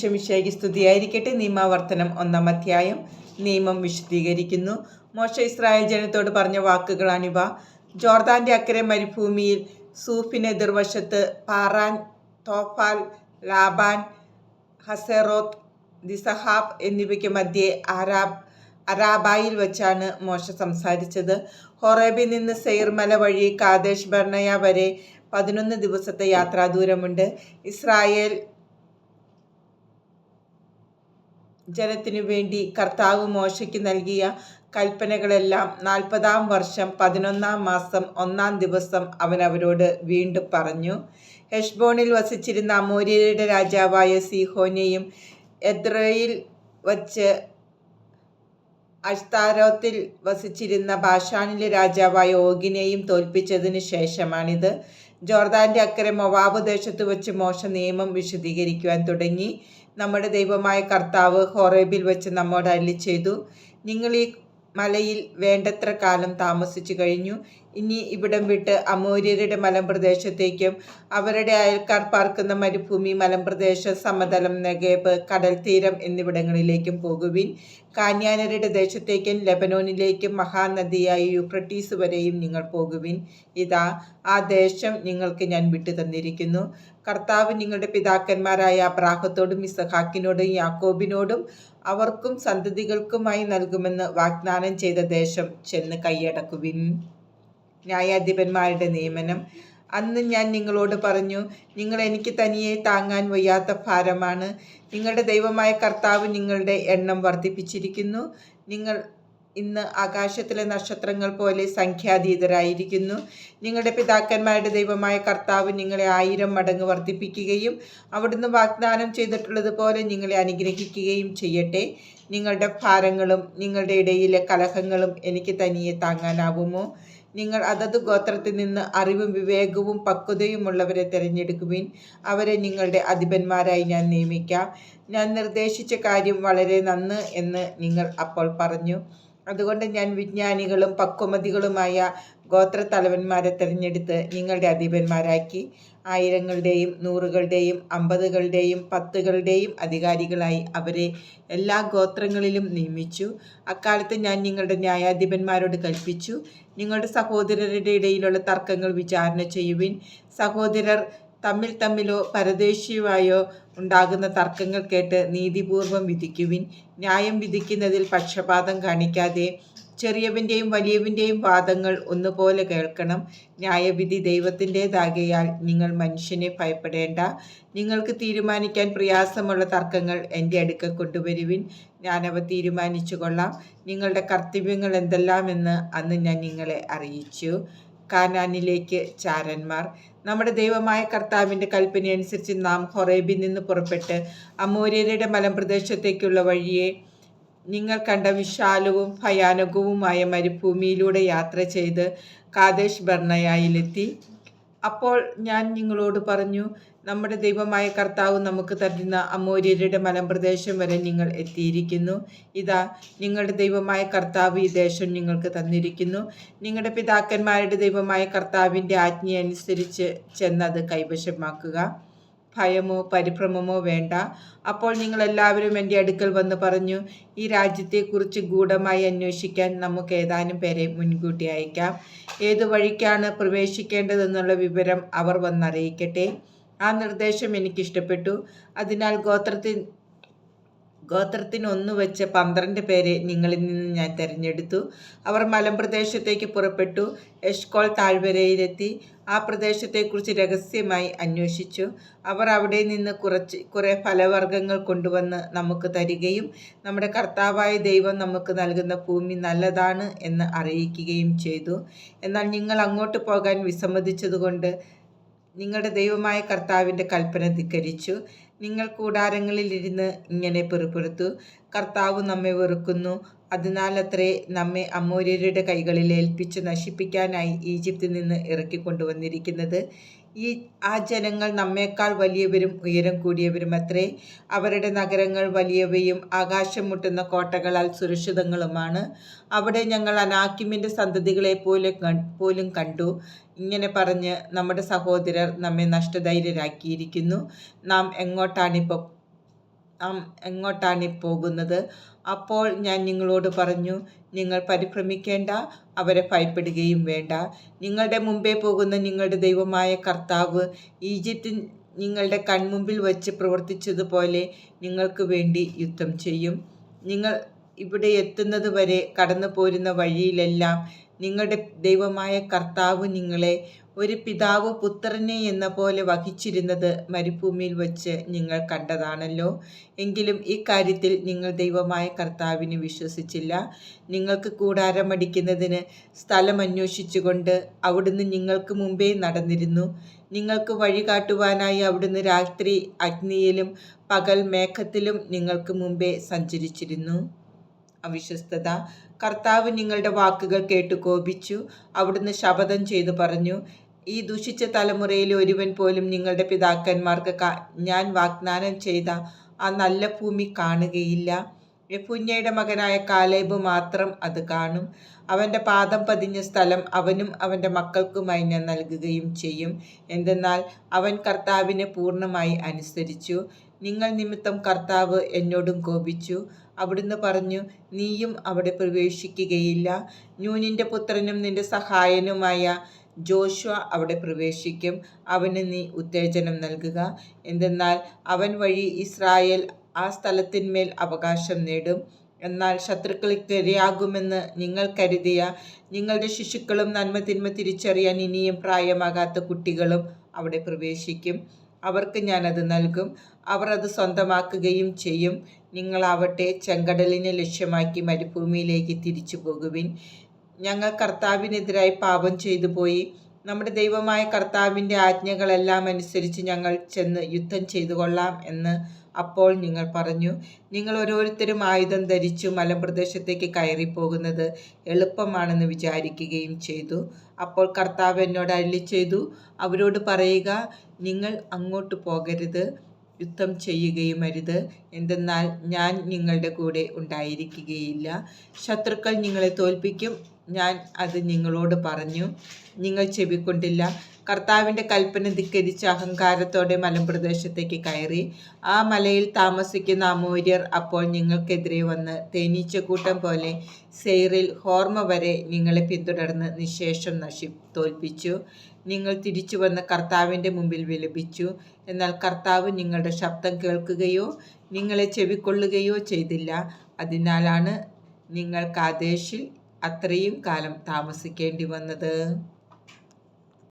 ക്ഷമിശായി സ്തുതിയായിരിക്കട്ടെ. നിയമാവർത്തനം ഒന്നാം അധ്യായം. നിയമം വിശദീകരിക്കുന്നു. മോശ ഇസ്രായേൽ ജനത്തോട് പറഞ്ഞ വാക്കുകളാണിവ. ജോർദാന്റെ അക്കരെ മരുഭൂമിയിൽ സൂഫിന് എതിർവശത്ത് പാറാൻ തോഫാൽ ലാബാൻ ഹസെറോത്ത് ദിസഹാബ് എന്നിവയ്ക്ക് മധ്യേ ആരാബ് അരാബായിൽ വെച്ചാണ് മോശ സംസാരിച്ചത്. ഹൊറേബിൽ നിന്ന് സെയർമല വഴി കാദേശ് ബർണയ വരെ പതിനൊന്ന് ദിവസത്തെ യാത്രാദൂരമുണ്ട്. ഇസ്രായേൽ ജനത്തിനു വേണ്ടി കർത്താവ് മോശയ്ക്ക് നൽകിയ കൽപ്പനകളെല്ലാം നാൽപ്പതാം വർഷം പതിനൊന്നാം മാസം ഒന്നാം ദിവസം അവൻ അവരോട് വീണ്ടും പറഞ്ഞു. ഹെഷ്ബോണിൽ വസിച്ചിരുന്ന അമോര്യരുടെ രാജാവായ സിഹോനെയും എദ്രയിൽ വച്ച് അഷ്താരോത്തിൽ വസിച്ചിരുന്ന ബാഷാനിലെ രാജാവായ ഓഗിനെയും തോൽപ്പിച്ചതിന് ശേഷമാണിത്. ജോർദാന്റെ അക്കരെ മൊവാബ് ദേശത്ത് വെച്ച് മോശ നിയമം വിശദീകരിക്കുവാൻ തുടങ്ങി. നമ്മുടെ ദൈവമായ കർത്താവ് ഹോറേബിൽ വെച്ച് നമ്മോട് അല്ലി ചെയ്തു. നിങ്ങൾ ഈ മലയിൽ വേണ്ടത്ര കാലം താമസിച്ചു കഴിഞ്ഞു. ഇനി ഇവിടം വിട്ട് അമൂര്യരുടെ മലമ്പ്രദേശത്തേക്കും അവരുടെ അയൽക്കാർ പാർക്കുന്ന മരുഭൂമി മലമ്പ്രദേശം സമതലം നെഗേബ് കടൽ തീരം എന്നിവിടങ്ങളിലേക്കും പോകുവിൻ. കാന്യാനരുടെ ദേശത്തേക്കും ലെബനോനിലേക്കും മഹാനദിയായ യുക്രട്ടീസ് വരെയും നിങ്ങൾ പോകുവിൻ. ഇതാ ആ ദേശം നിങ്ങൾക്ക് ഞാൻ വിട്ടു തന്നിരിക്കുന്നു. കർത്താവ് നിങ്ങളുടെ പിതാക്കന്മാരായ അബ്രാഹത്തോടും ഇസഹാക്കിനോടും യാക്കോബിനോടും അവർക്കും സന്തതികൾക്കുമായി നൽകുമെന്ന് വാഗ്ദാനം ചെയ്ത ദേശം ചെന്ന് കൈയടക്കുവിൻ. ന്യായാധിപന്മാരുടെ നിയമനം. അന്ന് ഞാൻ നിങ്ങളോട് പറഞ്ഞു നിങ്ങൾ എനിക്ക് തനിയെ താങ്ങാൻ വയ്യാത്ത ഭാരമാണ്. നിങ്ങളുടെ ദൈവമായ കർത്താവ് നിങ്ങളുടെ എണ്ണം വർദ്ധിപ്പിച്ചിരിക്കുന്നു. നിങ്ങൾ ഇന്ന് ആകാശത്തിലെ നക്ഷത്രങ്ങൾ പോലെ സംഖ്യാതീതരായിരിക്കുന്നു. നിങ്ങളുടെ പിതാക്കന്മാരുടെ ദൈവമായ കർത്താവ് നിങ്ങളെ ആയിരം മടങ്ങ് വർദ്ധിപ്പിക്കുകയും അവിടുന്ന് വാഗ്ദാനം ചെയ്തിട്ടുള്ളതുപോലെ നിങ്ങളെ അനുഗ്രഹിക്കുകയും ചെയ്യട്ടെ. നിങ്ങളുടെ ഭാരങ്ങളും നിങ്ങളുടെ ഇടയിലെ കലഹങ്ങളും എനിക്ക് തനിയെ താങ്ങാനാവുമോ? നിങ്ങൾ അതത് ഗോത്രത്തിൽ നിന്ന് അറിവും വിവേകവും പക്വതയുമുള്ളവരെ തിരഞ്ഞെടുക്കുവിൻ. അവരെ നിങ്ങളുടെ അധിപന്മാരായി ഞാൻ നിയമിക്കാം. ഞാൻ നിർദ്ദേശിച്ച കാര്യം വളരെ നന്ന് എന്ന് നിങ്ങൾ അപ്പോൾ പറഞ്ഞു. അതുകൊണ്ട് ഞാൻ വിജ്ഞാനികളും പക്വമതികളുമായ ഗോത്രത്തലവന്മാരെ തിരഞ്ഞെടുത്ത് നിങ്ങളുടെ അധിപന്മാരാക്കി. ആയിരങ്ങളുടെയും നൂറുകളുടെയും അമ്പതുകളുടെയും പത്തുകളുടെയും അധികാരികളായി അവരെ എല്ലാ ഗോത്രങ്ങളിലും നിയമിച്ചു. അക്കാലത്ത് ഞാൻ നിങ്ങളുടെ ന്യായാധിപന്മാരോട് കൽപ്പിച്ചു. നിങ്ങളുടെ സഹോദരരുടെ ഇടയിലുള്ള തർക്കങ്ങൾ വിചാരണ ചെയ്യുവിൻ. സഹോദരർ തമ്മിൽ തമ്മിലോ പരദേശിയുമായോ ഉണ്ടാകുന്ന തർക്കങ്ങൾ കേട്ട് നീതിപൂർവം വിധിക്കുവിൻ. ന്യായം വിധിക്കുന്നതിൽ പക്ഷപാതം കാണിക്കാതെ ചെറിയവന്റെയും വലിയവന്റെയും വാദങ്ങൾ ഒന്നുപോലെ കേൾക്കണം. ന്യായവിധി ദൈവത്തിന്റെതാകയാൽ നിങ്ങൾ മനുഷ്യനെ ഭയപ്പെടേണ്ട. നിങ്ങൾക്ക് തീരുമാനിക്കാൻ പ്രയാസമുള്ള തർക്കങ്ങൾ എന്റെ അടുക്ക കൊണ്ടുവരുവിൻ. ഞാനവ തീരുമാനിച്ചു കൊള്ളാം. നിങ്ങളുടെ കർത്തവ്യങ്ങൾ എന്തെല്ലാമെന്ന് അന്ന് ഞാൻ നിങ്ങളെ അറിയിച്ചു. കാനാനിലേക്ക് ചാരന്മാർ നമ്മുടെ ദൈവമായ കർത്താവിന്റെ കൽപ്പനയനുസരിച്ച് നാം ഹൊറേബിൽ നിന്ന് പുറപ്പെട്ട് അമൂര്യരുടെ മലമ്പ്രദേശത്തേക്കുള്ള വഴിയെ നിങ്ങൾ കണ്ട വിശാലവും ഭയാനകവുമായ മരുഭൂമിയിലൂടെ യാത്ര ചെയ്ത് കാദേശ് ബർണയായിലെത്തി. അപ്പോൾ ഞാൻ നിങ്ങളോട് പറഞ്ഞു നമ്മുടെ ദൈവമായ കർത്താവ് നമുക്ക് തരുന്ന അമൂര്യരുടെ മലമ്പ്രദേശം വരെ നിങ്ങൾ എത്തിയിരിക്കുന്നു. ഇതാ നിങ്ങളുടെ ദൈവമായ കർത്താവ് ഈ ദേശം നിങ്ങൾക്ക് തന്നിരിക്കുന്നു. നിങ്ങളുടെ പിതാക്കന്മാരുടെ ദൈവമായ കർത്താവിന്റെ ആജ്ഞയനുസരിച്ച് ചെന്നത് കൈവശമാക്കുക. ഭയമോ പരിഭ്രമമോ വേണ്ട. അപ്പോൾ നിങ്ങൾ എല്ലാവരും എന്റെ അടുക്കൽ വന്ന് പറഞ്ഞു ഈ രാജ്യത്തെക്കുറിച്ച് ഗൂഢമായി അന്വേഷിക്കാൻ നമുക്ക് ഏതാനും പേരെ മുൻകൂട്ടി അയക്കാം. ഏതു വഴിക്കാണ് പ്രവേശിക്കേണ്ടതെന്നുള്ള വിവരം അവർ വന്നറിയിക്കട്ടെ. ആ നിർദ്ദേശം എനിക്കിഷ്ടപ്പെട്ടു. അതിനാൽ ഗോത്രത്തിൽ ഗോത്രത്തിന് ഒന്ന് വെച്ച് പന്ത്രണ്ട് പേരെ നിങ്ങളിൽ നിന്ന് ഞാൻ തിരഞ്ഞെടുത്തു. അവർ മലമ്പ്രദേശത്തേക്ക് പുറപ്പെട്ടു. എഷ്കോൾ താഴ്വരയിലെത്തി ആ പ്രദേശത്തെക്കുറിച്ച് രഹസ്യമായി അന്വേഷിച്ചു. അവർ അവിടെ നിന്ന് കുറച്ച് കുറേ ഫലവർഗങ്ങൾ കൊണ്ടുവന്ന് നമുക്ക് തരികയും നമ്മുടെ കർത്താവായ ദൈവം നമുക്ക് നൽകുന്ന ഭൂമി നല്ലതാണ് എന്ന് അറിയിക്കുകയും ചെയ്തു. എന്നാൽ നിങ്ങൾ അങ്ങോട്ട് പോകാൻ വിസമ്മതിച്ചതുകൊണ്ട് നിങ്ങളുടെ ദൈവമായ കർത്താവിന്റെ കൽപ്പന ധിക്കരിച്ചു. നിങ്ങൾ കൂടാരങ്ങളിൽ ഇരുന്ന് ഇങ്ങനെ പെറുപെറുത്തു. കർത്താവ് നമ്മെ വെറുക്കുന്നു. അതിനാലത്രേ നമ്മെ അമൂര്യരുടെ കൈകളിൽ ഏൽപ്പിച്ച് നശിപ്പിക്കാനായി ഈജിപ്തിൽ നിന്ന് ഇറക്കിക്കൊണ്ടുവന്നിരിക്കുന്നത്. ഈ ആ ജനങ്ങൾ നമ്മേക്കാൾ വലിയവരും ഉയരം കൂടിയവരും അത്രേ. അവരുടെ നഗരങ്ങൾ വലിയവയും ആകാശം മുട്ടുന്ന കോട്ടകളാൽ സുരക്ഷിതങ്ങളുമാണ്. അവിടെ ഞങ്ങൾ അനാക്കിമിന്റെ സന്തതികളെ പോലെ പോലും കണ്ടു. ഇങ്ങനെ പറഞ്ഞ് നമ്മുടെ സഹോദരർ നമ്മെ നഷ്ടധൈര്യരാക്കിയിരിക്കുന്നു. നാം എങ്ങോട്ടാണിപ്പോൾ എങ്ങോട്ടാണ് പോകുന്നത്? അപ്പോൾ ഞാൻ നിങ്ങളോട് പറഞ്ഞു നിങ്ങൾ പരിഭ്രമിക്കേണ്ട അവരെ ഭയപ്പെടുകയും വേണ്ട. നിങ്ങളുടെ മുമ്പേ പോകുന്ന നിങ്ങളുടെ ദൈവമായ കർത്താവ് ഈജിപ്തിൽ നിങ്ങളുടെ കൺമുമ്പിൽ വച്ച് പ്രവർത്തിച്ചതുപോലെ നിങ്ങൾക്ക് വേണ്ടി യുദ്ധം ചെയ്യും. നിങ്ങൾ ഇവിടെ എത്തുന്നത് വരെ കടന്നു പോരുന്ന വഴിയിലെല്ലാം നിങ്ങളുടെ ദൈവമായ കർത്താവ് നിങ്ങളെ ഒരു പിതാവ് പുത്രനെ എന്ന പോലെ വഹിച്ചിരുന്നത് മരുഭൂമിയിൽ വച്ച് നിങ്ങൾ കണ്ടതാണല്ലോ. എങ്കിലും ഈ കാര്യത്തിൽ നിങ്ങൾ ദൈവമായ കർത്താവിന് വിശ്വസിച്ചില്ല. നിങ്ങൾക്ക് കൂടാരമടിക്കുന്നതിന് സ്ഥലം അന്വേഷിച്ചുകൊണ്ട് അവിടുന്ന് നിങ്ങൾക്ക് മുമ്പേ നടന്നിരുന്നു. നിങ്ങൾക്ക് വഴി കാട്ടുവാനായി അവിടുന്ന് രാത്രി അഗ്നിയിലും പകൽ മേഘത്തിലും നിങ്ങൾക്ക് മുമ്പേ സഞ്ചരിച്ചിരുന്നു. അവിശ്വസ്തത കർത്താവ് നിങ്ങളുടെ വാക്കുകൾ കേട്ട് കോപിച്ചു. അവിടുന്ന് ശപഥം ചെയ്തു പറഞ്ഞു. ഈ ദുഷിച്ച തലമുറയിൽ ഒരുവൻ പോലും നിങ്ങളുടെ പിതാക്കന്മാർക്ക് ഞാൻ വാഗ്ദാനം ചെയ്ത ആ നല്ല ഭൂമി കാണുകയില്ല. യഫുന്യയുടെ മകനായ കാലേബ് മാത്രം അത് കാണും. അവന്റെ പാദം പതിഞ്ഞ സ്ഥലം അവനും അവന്റെ മക്കൾക്കുമായി ഞാൻ നൽകുകയും ചെയ്യും. എന്തെന്നാൽ അവൻ കർത്താവിനെ പൂർണമായി അനുസരിച്ചു. നിങ്ങൾ നിമിത്തം കർത്താവ് എന്നോടും കോപിച്ചു. അവിടുന്ന് പറഞ്ഞു നീയും അവിടെ പ്രവേശിക്കുകയില്ല. ന്യൂനിന്റെ പുത്രനും നിന്റെ സഹായനുമായ ജോഷുവ അവിടെ പ്രവേശിക്കും. അവന് നീ ഉത്തേജനം നൽകുക. എന്തെന്നാൽ അവൻ വഴി ഇസ്രായേൽ ആ സ്ഥലത്തിന്മേൽ അവകാശം നേടും. എന്നാൽ ശത്രുക്കൾക്ക് ഇരയാകുമെന്ന് നിങ്ങൾ കരുതിയ നിങ്ങളുടെ ശിശുക്കളും നന്മ തിന്മ തിരിച്ചറിയാൻ ഇനിയും പ്രായമാകാത്ത കുട്ടികളും അവിടെ പ്രവേശിക്കും. അവർക്ക് ഞാനത് നൽകും. അവർ അത് സ്വന്തമാക്കുകയും ചെയ്യും. നിങ്ങളാവട്ടെ ചെങ്കടലിനെ ലക്ഷ്യമാക്കി മരുഭൂമിയിലേക്ക് തിരിച്ചു പോകുവിൻ ഞങ്ങൾ കർത്താവിനെതിരായി പാപം ചെയ്തു പോയി. നമ്മുടെ ദൈവമായ കർത്താവിന്റെ ആജ്ഞകളെല്ലാം അനുസരിച്ച് ഞങ്ങൾ ചെന്ന് യുദ്ധം ചെയ്തു കൊള്ളാം എന്ന് അപ്പോൾ നിങ്ങൾ പറഞ്ഞു. നിങ്ങൾ ഓരോരുത്തരും ആയുധം ധരിച്ചു മലപ്രദേശത്തേക്ക് കയറിപ്പോകുന്നത് എളുപ്പമാണെന്ന് വിചാരിക്കുകയും ചെയ്തു. അപ്പോൾ കർത്താവ് എന്നോട് അരുളി ചെയ്തു അവരോട് പറയുക നിങ്ങൾ അങ്ങോട്ട് പോകരുത്. യുദ്ധം ചെയ്യുകയും അരുത് എന്തെന്നാൽ ഞാൻ നിങ്ങളുടെ കൂടെ ഉണ്ടായിരിക്കുകയില്ല. ശത്രുക്കൾ നിങ്ങളെ തോൽപ്പിക്കും. ഞാൻ അത് നിങ്ങളോട് പറഞ്ഞു. നിങ്ങൾ ചെവിക്കൊണ്ടില്ല. കർത്താവിന്റെ കൽപ്പന ധിക്കരിച്ച് അഹങ്കാരത്തോടെ മലമ്പ്രദേശത്തേക്ക് കയറി. ആ മലയിൽ താമസിക്കുന്ന അമൂര്യർ അപ്പോൾ നിങ്ങൾക്കെതിരെ വന്ന് തേനീച്ചക്കൂട്ടം പോലെ സെയ്റിൽ ഹോർമ വരെ നിങ്ങളെ പിന്തുടർന്ന് നിശേഷം നശി തോൽപ്പിച്ചു. നിങ്ങൾ തിരിച്ചു വന്ന് കർത്താവിന്റെ മുമ്പിൽ വിലപിച്ചു. എന്നാൽ കർത്താവ് നിങ്ങളുടെ ശബ്ദം കേൾക്കുകയോ നിങ്ങളെ ചെവിക്കൊള്ളുകയോ ചെയ്തില്ല. അതിനാലാണ് നിങ്ങൾ കാദേശിൽ അത്രയും കാലം താമസിക്കേണ്ടി വന്നത്.